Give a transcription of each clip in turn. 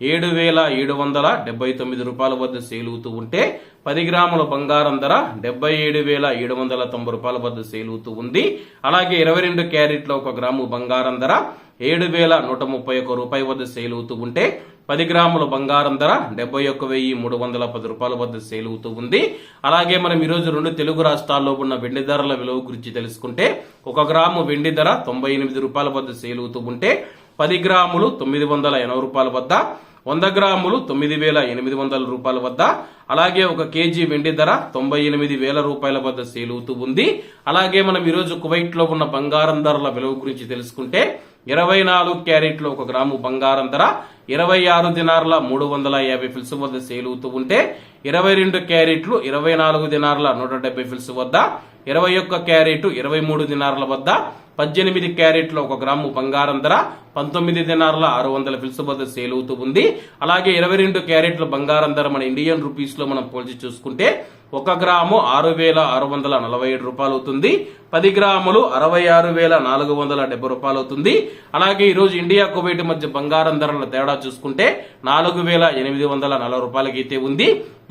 ఏడు వేల ఏడు వందల డెబ్బై తొమ్మిది రూపాయల వద్ద సేలుతూ ఉంటే పది గ్రాముల బంగారం ధర డెబ్బై ఏడు వేల ఏడు వందల తొంభై రూపాయల వద్ద సేలుతూ ఉంది. అలాగే ఇరవై రెండు క్యారెట్ల ఒక గ్రాము బంగారం ధర ఏడు వేల నూట ముప్పై ఒక్క రూపాయి వద్ద సేల్ అవుతూ ఉంటే పది గ్రాముల బంగారం ధర డెబ్బై ఒక్క వెయ్యి మూడు వందల పది రూపాయల వద్ద సేల్ అవుతూ ఉంది. అలాగే మనం ఈరోజు రెండు తెలుగు రాష్ట్రాల్లో ఉన్న వెండి ధరల విలువ గురించి తెలుసుకుంటే ఒక గ్రాము వెండి ధర తొంభై ఎనిమిది రూపాయల వద్ద సేల్ అవుతూ ఉంటే పది గ్రాములు తొమ్మిది వందల ఎనభై రూపాయల వద్ద వంద గ్రాములు తొమ్మిది వేల ఎనిమిది వందల రూపాయల వద్ద అలాగే ఒక కేజీ వెండి ధర తొంభై ఎనిమిది వేల రూపాయల వద్ద సేల్ అవుతూ ఉంది. అలాగే మనం ఈరోజు కువైట్లో ఉన్న బంగారం ధరల విలువ గురించి తెలుసుకుంటే ఇరవై నాలుగు క్యారెట్లు ఒక గ్రాము బంగారం ధర ఇరవై ఆరు దినార్ల మూడు వందల యాభై ఫిల్స్ వద్ద సేల్ అవుతూ ఉంటే ఇరవై రెండు క్యారెట్లు ఇరవై నాలుగు దినార్ల నూట డెబ్బై ఫిల్స్ వద్ద ఇరవై ఒక్క క్యారెట్ ఇరవై మూడు దినార్ల వద్ద పద్దెనిమిది క్యారెట్ల ఒక గ్రాము బంగారం ధర పంతొమ్మిది దినార్ల ఆరు వందల ఫిల్స్ వద్ద సేల్ అవుతూ ఉంది. అలాగే ఇరవై రెండు క్యారెట్ల బంగారం ధర మన ఇండియన్ రూపీస్లో మనం పోల్చి చూసుకుంటే ఒక గ్రాము ఆరు వేల ఆరు వందల నలభై ఏడు రూపాయలు అవుతుంది. పది గ్రాములు అరవై ఆరు వేల నాలుగు వందల డెబ్బై రూపాయలు అవుతుంది. అలాగే ఈరోజు ఇండియా కువైట్ మధ్య బంగారం ధరల తేడా చూసుకుంటే నాలుగు వేల ఎనిమిది వందల నలభై రూపాయలకి అయితే ఉంది.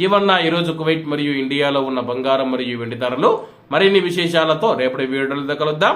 ఇవన్న ఈరోజు కువైట్ మరియు ఇండియాలో ఉన్న బంగారం మరియు వెండి ధరలు. మరిన్ని విశేషాలతో రేపటి వీడియోలో కలుద్దాం.